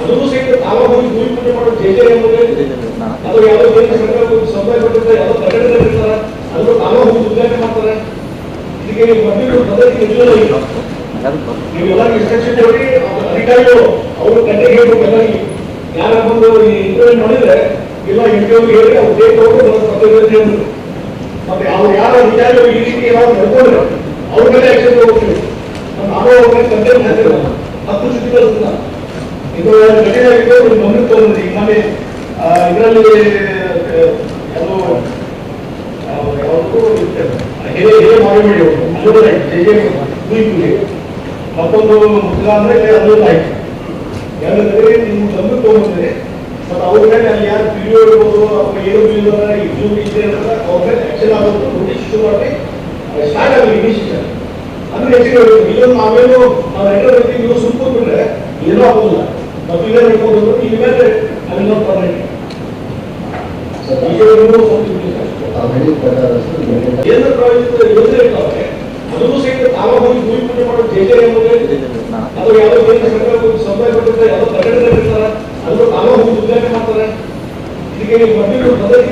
ಅದನ್ನು ಸಹಿತ ತಾವ ಹೋಗಿ ಭೂಮಿ ಪೂಜೆ ಮಾಡೋ ಅಥವಾ ಯಾವುದೋ ಕೇಂದ್ರ ಸರ್ಕಾರ ಹೋಗಿ ಸಂಬಂಧಪಟ್ಟಿದ್ದ ಯಾವುದೋ ಪ್ರಕಟಣೆ ಇರ್ತಾರೆ? ಅದನ್ನು ತಾವ ಹೋಗಿ ಉದ್ಘಾಟನೆ ಮಾಡ್ತಾರೆ? ಇದಕ್ಕೆ ಬಂದಿರೋ ಪದ್ಧತಿ ನಿಜವಲ್ಲ ಇಲ್ಲ ನೀವು ಎಲ್ಲ ಇನ್ಸ್ಟ್ರಕ್ಷನ್ ಕೊಡಿ ಅಧಿಕಾರಿಗಳು ಅವರು ಗಂಟೆಗೆ ಹೇಳ್ಬೇಕು ಎಲ್ಲರಿಗೆ ಯಾರ ಬಂದು ಇಂಟರ್ವ್ಯೂ ಮಾಡಿದ್ರೆ ಇಲ್ಲ ಇಂಟರ್ವ್ಯೂ ಹೇಳಿ ಅವ್ರು ಡೇಟ್ ಹೋಗಿ ಪದ್ಧತಿ ಅಂತ ಹೇಳಿದ್ರು ಮತ್ತೆ ಅವ್ರು ಯಾರು ಅಧಿಕಾರಿಗಳು ಈ ರೀತಿ ಅವ್ರಿಗೆ ನಡ್ಕೊಂಡ್ರೆ ಅವ್ರ ಮೇಲೆ ಆಕ್ಷನ್ ಹೋಗ್ತೀವಿ ನಾನು ಅವ್ರ ಮೇಲೆ ಹಾಕಿಲ್ಲ ಹತ್ತು ಕಳಿಸಿಲ್ಲ ಇದು ಆಗಿದ್ದು ನೀವು ಗಮನಕ್ಕೆ ತಗೊಂಡ್ರಿ ಈಗ ನಮಗೆ ಇದರಲ್ಲಿ ಅದು ಅಲ್ಲೂ ಜೆ ಮತ್ತೊಂದು ಮುದ್ಗ ಅಂದ್ರೆ ಅದು ಆಯ್ತು. ಯಾಕಂದ್ರೆ ನೀವು ಗಮನಕ್ಕೆ ಅವ್ರ ಮೇಲೆ ಅಲ್ಲಿ ಯಾರು ಪಿಡಿಒ ಇರ್ಬೋದು ಅವ್ರ ಏನು ಬಿಲ್ ಇದು ಅಂತ ಅವ್ರ ಮೇಲೆ ಆಗೋದು ಶುರು ಮಾಡಿ ಅಂದ್ರೆ ಹೆಚ್ಚಿಗೆ ಇಲ್ಲೊಂದು ನಾವೇನು ನಾವೆಲ್ಲರ ರೀತಿ ನೀವು ಸುಮ್ಮನೆ ಬಿಟ್ರೆ ಏನೂ ಆಗೋದಿಲ್ಲ. ಮತ್ತು ಇಲ್ಲೇ ಹೋದ್ರು ಇಲ್ಲಿ ಮೇಲೆ ಅಲ್ಲಿಂದ ಪರ್ಮನೆಂಟ್ ಈಗ ನೀವು ಸ್ವಲ್ಪ ಕೇಂದ್ರ ಪ್ರಾಯೋಜಿತ ಯೋಜನೆ ಇರ್ತಾವೆ ಅದನ್ನು ಸಹಿತ ತಾವ ಹೋಗಿ ಭೂಮಿ ಪೂಜೆ ಮಾಡೋ ಜೆ ಜೆ ಎಂಬುದೇ ಅಥವಾ ಯಾವುದೋ ಕೇಂದ್ರ ಸರ್ಕಾರ ಹೋಗಿ ಸಂಬಂಧಪಟ್ಟಿದ್ದ ಯಾವುದೋ ಪ್ರಕಟಣೆ ಇರ್ತಾರೆ ಅದನ್ನು ತಾವ ಹೋಗಿ ಉದ್ಘಾಟನೆ ಮಾಡ್ತಾರೆ. ಇದಕ್ಕೆ ನೀವು ಬಂದಿರೋ ಪದ್ಧತಿ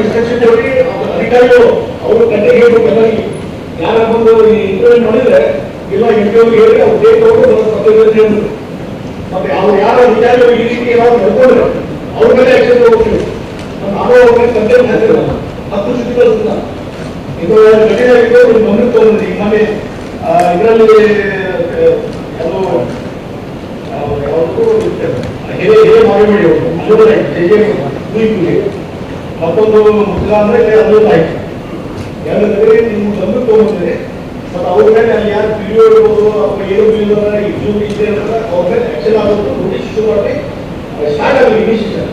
ಇನ್ಸ್ಟ್ರಕ್ಷನ್ ಕೊಡಿ. ಅವ್ರ ಅಧಿಕಾರಿಗಳು ಅವರು ಗಂಟೆಗೆ ಹೇಳ್ಬೇಕು ಎಲ್ಲರಿಗೆ. ಯಾರ ಬಂದು ಈ ಇಂಟರ್ವ್ಯೂ ನೋಡಿದ್ರೆ, ಇಲ್ಲ ಇಂಟರ್ವ್ಯೂ ಹೇಳಿ, ಅವ್ರು ಡೇಟ್ ಹೋಗಿ ಅಂತ ಹೇಳಿದ್ರು ಮತ್ತೆ ಅವ್ರು ಯಾರು ಅಧಿಕಾರಿಗಳು ಈ ರೀತಿ ಯಾರು ನೋಡ್ಕೊಂಡ್ರೆ, ಅವ್ರ ಮೇಲೆ ಆಕ್ಷನ್ ಹೋಗ್ತೀವಿ ನಾನು ಅವ್ರ ಮೇಲೆ ಕಂಪ್ಲೇಂಟ್ ಹಾಕಿಲ್ಲ ಹತ್ತು ಸುದ್ದಿ ಕಳಿಸಿಲ್ಲ ಇದು ಕಠಿಣ ಆಗಿದೆ ನೀವು ಗಮನಕ್ಕೆ ಈಗ ಮೊನ್ನೆ ಇದರಲ್ಲಿ ಯಾವುದು ಜೆ ಪೂಜೆ ಮತ್ತೊಂದು ಮುದ್ಗ ಅಂದ್ರೆ ಅದು ಆಯ್ತು. ಯಾಕಂದ್ರೆ ನೀವು ಗಮನಕ್ಕೆ ಮತ್ತು ಅವ್ರ ಮೇಲೆ ಅಲ್ಲಿ ಯಾರು ಪಿಡಿಒ ಇರ್ಬೋದು ಅಥವಾ ಏನು ಬಿಲ್ ಇದು ಇದೆ ಅಂತ ಅವ್ರ ಮೇಲೆ ಆ್ಯಕ್ಷನ್ ಆಗೋದು ನೋಟಿಸ್ ಶುರು ಮಾಡಿ ಸ್ಟಾರ್ಟ್ ಆಗಲಿ ಇನಿಷಿಯೇಷನ್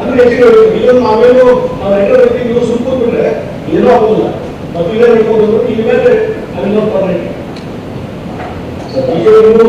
ಅಂದ್ರೆ ಹೆಚ್ಚಿಗೆ ಇಲ್ಲೊಂದು ನಾವೇನು ನಾವು ರೆಗ್ಯುಲರ್ ರೀತಿ ನೀವು ಬಿಟ್ರೆ ಏನೂ ಆಗೋದಿಲ್ಲ. ಮತ್ತು ಇಲ್ಲೇ ನಡ್ಕೊಂಡು ಅಂದ್ರೆ ಇಲ್ಲಿ ಮೇಲೆ ಅಲ್ಲಿಂದ ಪರ್ಮನೆಂಟ್ ಈಗ ನೀವು